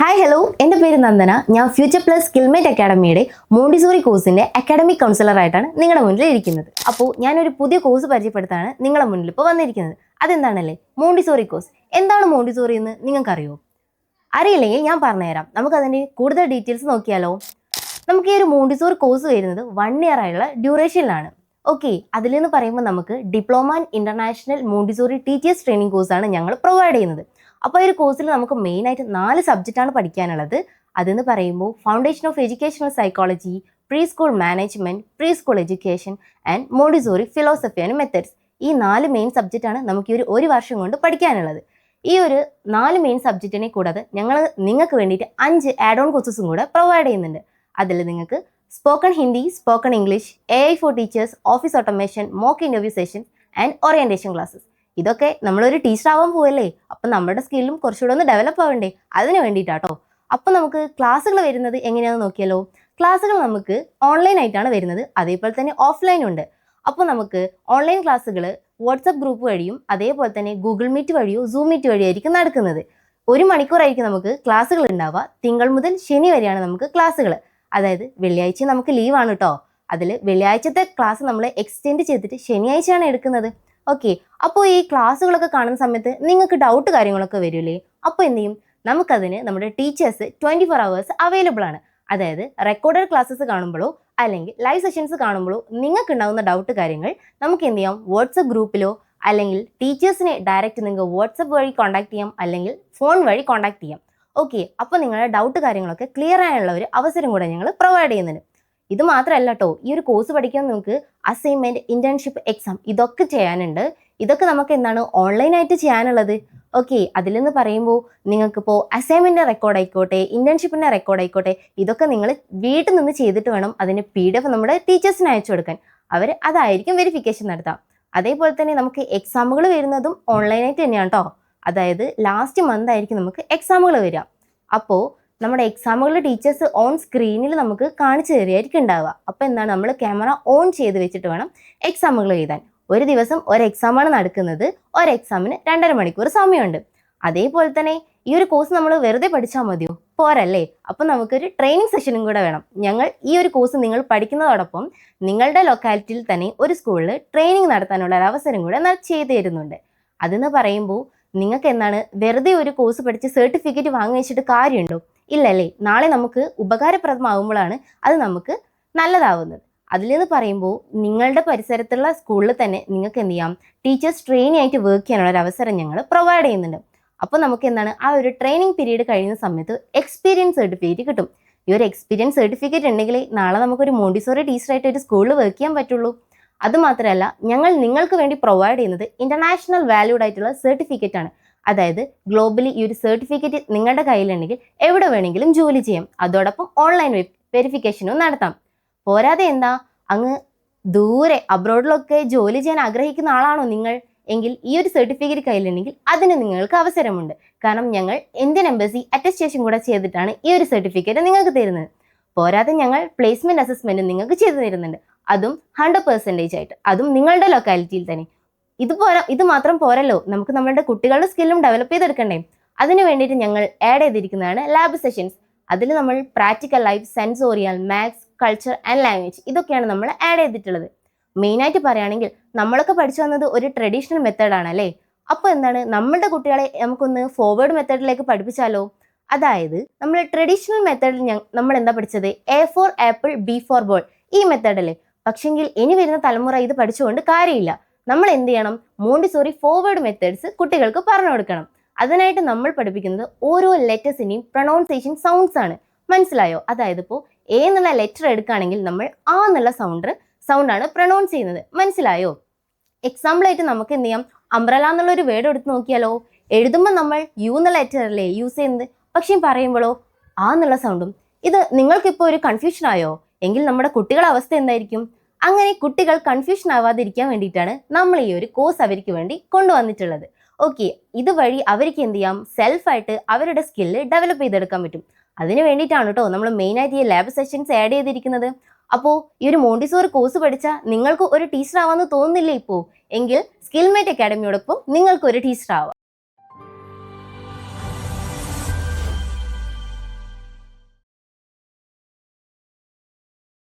Hi hello എന്റെ പേര് നന്ദന. ഞാൻ ഫ്യൂച്ചർ പ്ലസ് സ്കിൽമേറ്റ് അക്കാഡമിയുടെ മോണ്ടിസോറി കോഴ്സിന്റെ അക്കാഡമിക് കൗൺസിലറായിട്ടാണ് നിങ്ങളുടെ മുന്നിൽ ഇരിക്കുന്നത്. അപ്പോൾ ഞാനൊരു പുതിയ കോഴ്സ് പരിചയപ്പെടുത്താണ് നിങ്ങളുടെ മുന്നിൽ ഇപ്പോൾ വന്നിരിക്കുന്നത്. അതെന്താണല്ലേ? മോണ്ടിസോറി കോഴ്സ് എന്താണ് മോണ്ടിസോറി എന്ന് നിങ്ങൾക്കറിയോ? അറിയില്ലെങ്കിൽ ഞാൻ പറഞ്ഞുതരാം. നമുക്ക് നമുക്കതിന്റെ കൂടുതൽ ഡീറ്റെയിൽസ് നോക്കിയാലോ? നമുക്ക് ഈ ഒരു മോണ്ടിസോറി കോഴ്സ് വരുന്നത് വൺ ഇയർ ആയുള്ള ഡ്യൂറേഷനിലാണ് ഓക്കെ അതിലെന്ന് പറയുമ്പോൾ നമുക്ക് diploma in international Montessori teachers training കോഴ്സാണ് ഞങ്ങൾ പ്രൊവൈഡ് ചെയ്യുന്നത്. അപ്പോൾ ഈ ഒരു കോഴ്സിൽ നമുക്ക് മെയിനായിട്ട് നാല് സബ്ജക്റ്റാണ് പഠിക്കാനുള്ളത്. അതെന്ന് പറയുമ്പോൾ foundation of educational psychology preschool management preschool education and Montessori philosophy and methods ഈ നാല് മെയിൻ സബ്ജക്റ്റാണ് നമുക്ക് ഈ ഒരു ഒരു വർഷം കൊണ്ട് പഠിക്കാനുള്ളത്. ഈ ഒരു നാല് മെയിൻ സബ്ജക്റ്റിനെ കൂടാതെ ഞങ്ങൾ നിങ്ങൾക്ക് വേണ്ടിയിട്ട് അഞ്ച് ആഡ് ഓൺ കോഴ്സസും കൂടെ പ്രൊവൈഡ് ചെയ്യുന്നുണ്ട്. അതിൽ നിങ്ങൾക്ക് spoken Hindi spoken English A I for teachers office automation mock interview session and orientation classes ഇതൊക്കെ നമ്മളൊരു ടീച്ചർ ആവാൻ പോവല്ലേ? അപ്പം നമ്മുടെ സ്കില്ലും കുറച്ചുകൂടെ ഒന്ന് ഡെവലപ്പ് ആവണ്ടേ? അതിന് വേണ്ടിയിട്ടാട്ടോ. അപ്പം നമുക്ക് ക്ലാസ്സുകൾ വരുന്നത് എങ്ങനെയാണെന്ന് നോക്കിയാലോ? ക്ലാസ്സുകൾ നമുക്ക് ഓൺലൈൻ ആയിട്ടാണ് വരുന്നത്. അതേപോലെ തന്നെ ഓഫ്ലൈൻ ഉണ്ട്. അപ്പോൾ നമുക്ക് ഓൺലൈൻ ക്ലാസ്സുകൾ വാട്സപ്പ് ഗ്രൂപ്പ് വഴിയും അതേപോലെ തന്നെ ഗൂഗിൾ മീറ്റ് വഴിയോ സൂം മീറ്റ് വഴിയായിരിക്കും നടക്കുന്നത്. ഒരു മണിക്കൂറായിരിക്കും നമുക്ക് ക്ലാസ്സുകൾ ഉണ്ടാവുക. തിങ്കൾ മുതൽ ശനി വരെയാണ് നമുക്ക് ക്ലാസ്സുകൾ. അതായത് വെള്ളിയാഴ്ച നമുക്ക് ലീവാണ് കേട്ടോ അതിൽ വെള്ളിയാഴ്ചത്തെ ക്ലാസ് നമ്മൾ എക്സ്റ്റെൻഡ് ചെയ്തിട്ട് ശനിയാഴ്ചയാണ് എടുക്കുന്നത്. ഓക്കെ അപ്പോൾ ഈ ക്ലാസ്സുകളൊക്കെ കാണുന്ന സമയത്ത് നിങ്ങൾക്ക് ഡൗട്ട് കാര്യങ്ങളൊക്കെ വരില്ലേ അപ്പോൾ എന്ത് ചെയ്യും? നമുക്കതിന് നമ്മുടെ teachers twenty four hours available ആണ്. അതായത് റെക്കോർഡഡ് ക്ലാസ്സസ് കാണുമ്പോഴോ അല്ലെങ്കിൽ ലൈവ് സെഷൻസ് കാണുമ്പോഴോ നിങ്ങൾക്ക് ഉണ്ടാകുന്ന ഡൗട്ട് കാര്യങ്ങൾ നമുക്ക് എന്ത് ചെയ്യാം? വാട്സപ്പ് ഗ്രൂപ്പിലോ അല്ലെങ്കിൽ ടീച്ചേഴ്സിനെ ഡയറക്റ്റ് നിങ്ങൾക്ക് വാട്സപ്പ് വഴി കോൺടാക്ട് ചെയ്യാം അല്ലെങ്കിൽ ഫോൺ വഴി കോൺടാക്ട് ചെയ്യാം. ഓക്കെ അപ്പോൾ നിങ്ങളുടെ ഡൗട്ട് കാര്യങ്ങളൊക്കെ ക്ലിയർ ആയുള്ള ഒരു അവസരം കൂടെ ഞങ്ങൾ പ്രൊവൈഡ് ചെയ്യുന്നുണ്ട്. ഇത് മാത്രമല്ല കേട്ടോ ഈ ഒരു കോഴ്സ് പഠിക്കാൻ നമുക്ക് അസൈൻമെന്റ് ഇന്റേൺഷിപ്പ് എക്സാം ഇതൊക്കെ ചെയ്യാനുണ്ട്. ഇതൊക്കെ നമുക്ക് എന്താണ് ഓൺലൈനായിട്ട് ചെയ്യാനുള്ളത്. ഓക്കെ അതിൽ നിന്ന് പറയുമ്പോൾ നിങ്ങൾക്കിപ്പോൾ അസൈൻമെന്റിന്റെ റെക്കോർഡ് ആയിക്കോട്ടെ ഇന്റേൺഷിപ്പിന്റെ റെക്കോർഡ് ആയിക്കോട്ടെ ഇതൊക്കെ നിങ്ങൾ വീട്ടിൽ നിന്ന് ചെയ്തിട്ട് വേണം അതിന് പി ഡി എഫ് നമ്മുടെ ടീച്ചേഴ്സിന് അയച്ചു കൊടുക്കാൻ. അവർ അതായിരിക്കും വെരിഫിക്കേഷൻ നടത്താം. അതേപോലെ തന്നെ നമുക്ക് എക്സാമുകൾ വരുന്നതും ഓൺലൈനായിട്ട് തന്നെയാണ് കേട്ടോ അതായത് ലാസ്റ്റ് മന്ത് ആയിരിക്കും നമുക്ക് എക്സാമുകൾ വരിക. അപ്പോൾ നമ്മുടെ എക്സാമുകൾ ടീച്ചേഴ്സ് ഓൺ സ്ക്രീനിൽ നമുക്ക് കാണിച്ചു തരികയായിരിക്കും ഉണ്ടാവുക. അപ്പോൾ എന്താണ്? നമ്മൾ ക്യാമറ ഓൺ ചെയ്ത് വെച്ചിട്ട് വേണം എക്സാമുകൾ എഴുതാൻ. ഒരു ദിവസം ഒരു എക്സാമാണ് നടക്കുന്നത്. ഒരു എക്സാമിന് രണ്ടര മണിക്കൂർ സമയമുണ്ട്. അതേപോലെ തന്നെ ഈ ഒരു കോഴ്സ് നമ്മൾ വെറുതെ പഠിച്ചാൽ മതിയോ? പോരല്ലേ? അപ്പം നമുക്കൊരു ട്രെയിനിങ് സെഷനും കൂടെ വേണം. ഞങ്ങൾ ഈ ഒരു കോഴ്സ് നിങ്ങൾ പഠിക്കുന്നതോടൊപ്പം നിങ്ങളുടെ ലൊക്കാലിറ്റിയിൽ തന്നെ ഒരു സ്കൂളിൽ ട്രെയിനിങ് നടത്താനുള്ള ഒരു അവസരം കൂടെ ചെയ്തു തരുന്നുണ്ട്. അതെന്ന് പറയുമ്പോൾ നിങ്ങൾക്ക് എന്താണ്? വെറുതെ ഒരു കോഴ്സ് പഠിച്ച് സർട്ടിഫിക്കറ്റ് വാങ്ങി വെച്ചിട്ട് കാര്യമുണ്ടോ? ഇല്ലല്ലേ? നാളെ നമുക്ക് ഉപകാരപ്രദമാകുമ്പോഴാണ് അത് നമുക്ക് നല്ലതാവുന്നത്. അതിൽ നിന്ന് പറയുമ്പോൾ നിങ്ങളുടെ പരിസരത്തുള്ള സ്കൂളിൽ തന്നെ നിങ്ങൾക്ക് എന്ത് ചെയ്യാം? ടീച്ചേഴ്സ് ട്രെയിനിങ് ആയിട്ട് വർക്ക് ചെയ്യാനുള്ള ഒരു അവസരം ഞങ്ങൾ പ്രൊവൈഡ് ചെയ്യുന്നുണ്ട്. അപ്പോൾ നമുക്ക് എന്താണ്? ആ ഒരു ട്രെയിനിങ് പീരീഡ് കഴിയുന്ന സമയത്ത് എക്സ്പീരിയൻസ് സർട്ടിഫിക്കറ്റ് കിട്ടും. ഈ ഒരു എക്സ്പീരിയൻസ് സർട്ടിഫിക്കറ്റ് ഉണ്ടെങ്കിൽ നാളെ നമുക്കൊരു മോണ്ടിസോറി ടീച്ചറായിട്ട് ഒരു സ്കൂളിൽ വർക്ക് ചെയ്യാൻ പറ്റുള്ളൂ. അതുമാത്രമല്ല ഞങ്ങൾ നിങ്ങൾക്ക് വേണ്ടി പ്രൊവൈഡ് ചെയ്യുന്നത് ഇന്റർനാഷണൽ വാല്യൂഡ് ആയിട്ടുള്ള സർട്ടിഫിക്കറ്റ് ആണ്. അതായത് ഗ്ലോബലി ഈ ഒരു സർട്ടിഫിക്കറ്റ് നിങ്ങളുടെ കയ്യിലുണ്ടെങ്കിൽ എവിടെ വേണമെങ്കിലും ജോലി ചെയ്യാം. അതോടൊപ്പം ഓൺലൈൻ വെരിഫിക്കേഷനും നടത്താം. പോരാതെ എന്താ? അങ്ങ് ദൂരെ അബ്രോഡിലൊക്കെ ജോലി ചെയ്യാൻ ആഗ്രഹിക്കുന്ന ആളാണോ നിങ്ങൾ? എങ്കിൽ ഈ ഒരു സർട്ടിഫിക്കറ്റ് കയ്യിലുണ്ടെങ്കിൽ അതിന് നിങ്ങൾക്ക് അവസരമുണ്ട്. കാരണം ഞങ്ങൾ ഇന്ത്യൻ എംബസി അറ്റസ്റ്റേഷൻ കൂടെ ചെയ്തിട്ടാണ് ഈ ഒരു സർട്ടിഫിക്കറ്റ് നിങ്ങൾക്ക് തരുന്നത്. പോരാതെ ഞങ്ങൾ പ്ലേസ്മെന്റ് അസസ്മെന്റ് നിങ്ങൾക്ക് ചെയ്തു തരുന്നുണ്ട്. അതും ഹൺഡ്രഡ് പെർസെന്റേജ് ആയിട്ട്. അതും നിങ്ങളുടെ ലൊക്കാലിറ്റിയിൽ തന്നെ. ഇത് പോരാ ഇത് മാത്രം പോരല്ലോ. നമുക്ക് നമ്മളുടെ കുട്ടികളുടെ സ്കില്ലും ഡെവലപ്പ് ചെയ്തെടുക്കണ്ടേ. അതിനു വേണ്ടിയിട്ട് ഞങ്ങൾ ആഡ് ചെയ്തിരിക്കുന്നതാണ് ലാബ് സെഷൻസ് അതിൽ നമ്മൾ practical life sensorial maths culture and language ഇതൊക്കെയാണ് നമ്മൾ ആഡ് ചെയ്തിട്ടുള്ളത്. മെയിനായിട്ട് പറയുകയാണെങ്കിൽ നമ്മളൊക്കെ പഠിച്ചു വന്നത് ഒരു ട്രഡീഷണൽ മെത്തേഡാണ് അല്ലേ? അപ്പോൾ എന്താണ്? നമ്മളുടെ കുട്ടികളെ നമുക്കൊന്ന് ഫോർവേഡ് മെത്തേഡിലേക്ക് പഠിപ്പിച്ചാലോ? അതായത് നമ്മൾ ട്രഡീഷണൽ മെത്തേഡിൽ നമ്മൾ എന്താ പഠിച്ചത്? A for apple B for ball ഈ മെത്തേഡല്ലേ പക്ഷെങ്കിൽ ഇനി വരുന്ന തലമുറ ഇത് പഠിച്ചുകൊണ്ട് കാര്യമില്ല. നമ്മൾ എന്ത് ചെയ്യണം? മോണ്ടിസോറി ഫോർവേഡ് മെത്തേഡ്സ് കുട്ടികൾക്ക് പറഞ്ഞു കൊടുക്കണം. അതിനായിട്ട് നമ്മൾ പഠിപ്പിക്കുന്നത് ഓരോ ലെറ്റേഴ്സിന്റെയും പ്രൊണൗൺസിയേഷൻ സൗണ്ട്സ് ആണ്. മനസ്സിലായോ? അതായത് ഇപ്പോൾ എ എന്നുള്ള ലെറ്റർ എടുക്കുകയാണെങ്കിൽ നമ്മൾ ആ എന്നുള്ള സൗണ്ട് സൗണ്ടാണ് പ്രൊണൗൺസ് ചെയ്യുന്നത്. മനസ്സിലായോ? എക്സാമ്പിൾ ആയിട്ട് നമുക്ക് എന്ത് ചെയ്യാം? അംബ്രല എന്നുള്ള ഒരു വേർഡ് എടുത്ത് നോക്കിയാലോ? എഴുതുമ്പോൾ നമ്മൾ യു എന്നുള്ള ലെറ്റർ അല്ലേ? യൂസ് ചെയ്യുന്നത്. പക്ഷേ പറയുമ്പോഴോ ആ എന്നുള്ള സൗണ്ടും ഇത് നിങ്ങൾക്കിപ്പോൾ ഒരു കൺഫ്യൂഷൻ ആയോ? എങ്കിൽ നമ്മുടെ കുട്ടികളുടെ അവസ്ഥ എന്തായിരിക്കും? അങ്ങനെ കുട്ടികൾ കൺഫ്യൂഷൻ ആവാതിരിക്കാൻ വേണ്ടിയിട്ടാണ് നമ്മൾ ഈ ഒരു കോഴ്സ് അവർക്ക് വേണ്ടി കൊണ്ടുവന്നിട്ടുള്ളത്. ഓക്കെ ഇതുവഴി അവർക്ക് എന്ത് ചെയ്യാം? സെൽഫായിട്ട് അവരുടെ സ്കില്ല് ഡെവലപ്പ് ചെയ്തെടുക്കാൻ പറ്റും. അതിന് വേണ്ടിയിട്ടാണ് കേട്ടോ നമ്മൾ മെയിനായിട്ട് ഈ ലാബ് സെഷൻസ് ആഡ് ചെയ്തിരിക്കുന്നത്. അപ്പോൾ ഈ ഒരു മോണ്ടിസോറി കോഴ്സ് പഠിച്ചാൽ നിങ്ങൾക്ക് ഒരു ടീച്ചർ ആവാമെന്ന് തോന്നുന്നില്ലേ ഇപ്പോൾ എങ്കിൽ സ്കിൽമേറ്റ് അക്കാഡമിയോടൊപ്പം നിങ്ങൾക്ക് ഒരു ടീച്ചർ ആവാം.